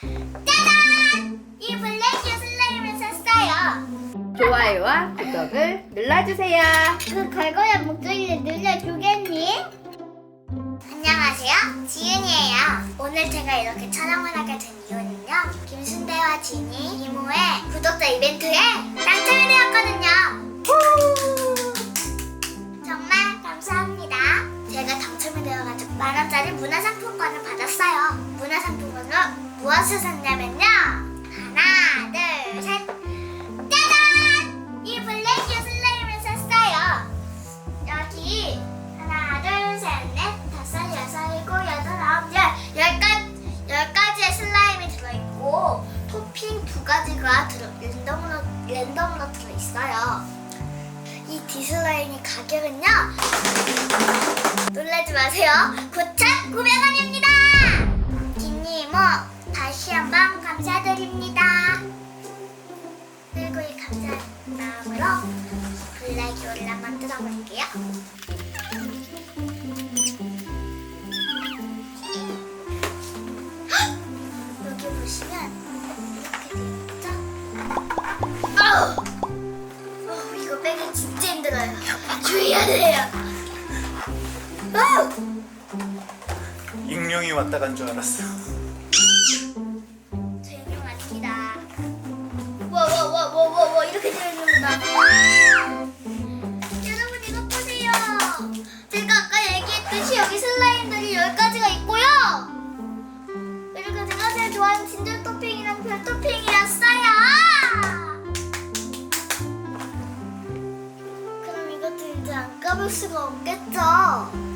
짜잔! 이 블랙 슬라임을 샀어요. 좋아요와 구독을 눌러주세요. 그 걸걸한 목소리를 눌러주겠니? 안녕하세요. 지윤이에요. 오늘 제가 이렇게 촬영을 하게 된 이유는요. 김순대와 진이 이모의 구독자 이벤트에 당첨이 되었거든요. 무엇을 샀냐면요. 하나, 둘, 셋. 짜잔! 이 블랙 슬라임을 샀어요. 여기 하나, 둘, 셋, 넷, 다섯, 여섯, 일곱, 여덟, 아홉, 열, 열 가지, 열 가지의 슬라임이 들어있고 토핑 두 가지가 들어 랜덤으로 랜덤으로 들어있어요. 이 디슬라임이 가격은요. 놀라지 마세요. 9,900원입니다. 뒷니 이모 다시 한번 감사드립니다. 이 감사한 마음으로 블랙이 올라 만들어 볼게요. 여기 보시면 이렇게 돼 있죠? 아우! 어우, 이거 빼기 진짜 힘들어요. 주의해야 돼요. 아우! 익룡이 왔다 간 줄 알았어. 조용합니다. 와와와와와와 이렇게 되는구나. 여러분 이거 보세요. 제가 아까 얘기했듯이 여기 슬라임들이 10가지가 있고요. 그리고 제가 제일 좋아하는 진저 토핑이랑 별 토핑이었어요. 그럼 이것도 이제 안 까볼 수가 없겠죠?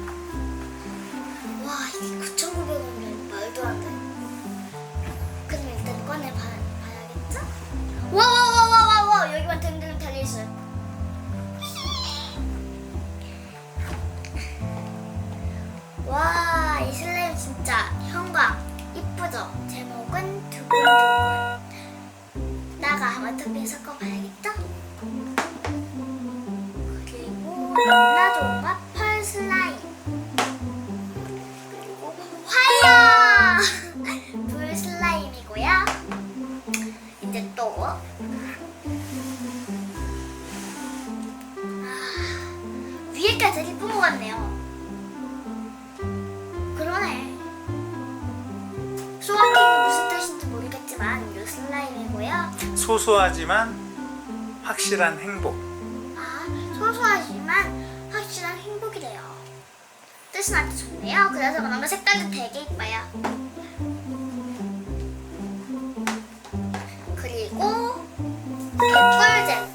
와토핑 섞어봐야겠죠? 그리고 연나종과 펄 슬라임. 그리고 화이어! 불 슬라임이고요. 이제 또 아, 위에까지 예쁜 것 같네요. 소소하지만 확실한 행복. 아, 소소하지만 확실한 행복이래요. 뜻은 아주 좋네요. 그래서 그런가 색깔도 되게 이뻐요. 그리고 개꿀잼.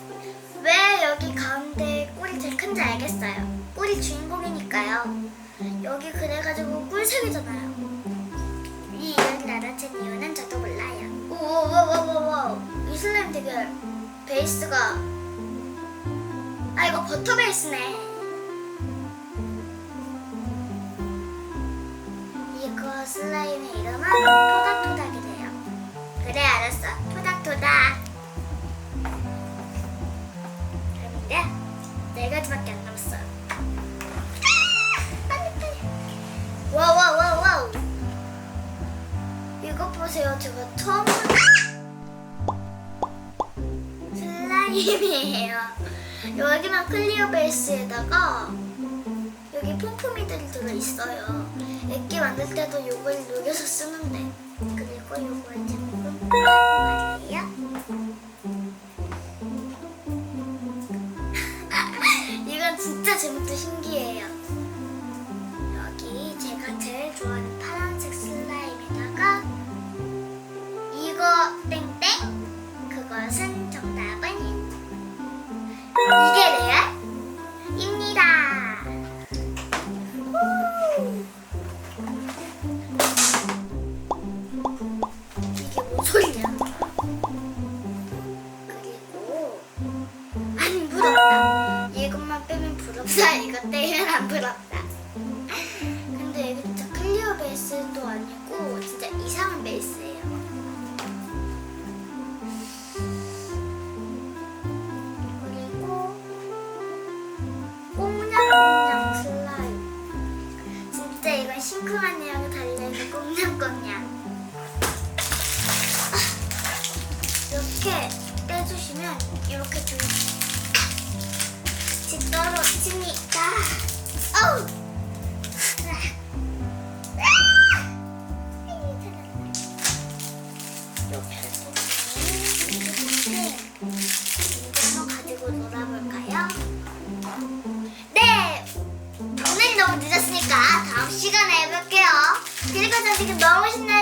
왜 여기 가운데 꿀이 제일 큰지 알겠어요. 꿀이 주인공이니까요. 여기 그래가지고 꿀색이잖아요. 이 이름을 알아챈 이유는 저도 몰라요. 오오오오오오 이 슬라임 되게 베이스가 아 이거 버터 베이스네. 이거 슬라임의 이름은 토닥토닥이래요. 그래 알았어. 토닥토닥. 이제 네 가지밖에 안 남았어요. 이거 보세요. 제가 처음 슬라임이에요. 여기만 클리어 베이스에다가 여기 폼폼이들이 들어있어요. 액기 만들 때도 이걸 녹여서 쓰는데 그리고 이거의 제목은 없어 이거 때면 안 불었다. 근데 이게 진짜 클리어 베이스도 아니고 진짜 이상한 베이스예요. 그리고 꽁냥꽁냥 슬라임. 진짜 이건 싱크한 이랑 달려있는 꽁냥꽁냥. 아, 이렇게 떼주시면 이렇게 조립 어우. 이거 가지고 놀아볼까요? 네! 너무 늦었으니까 다음 시간에 해볼게요. 그리고 저 지금 너무 신나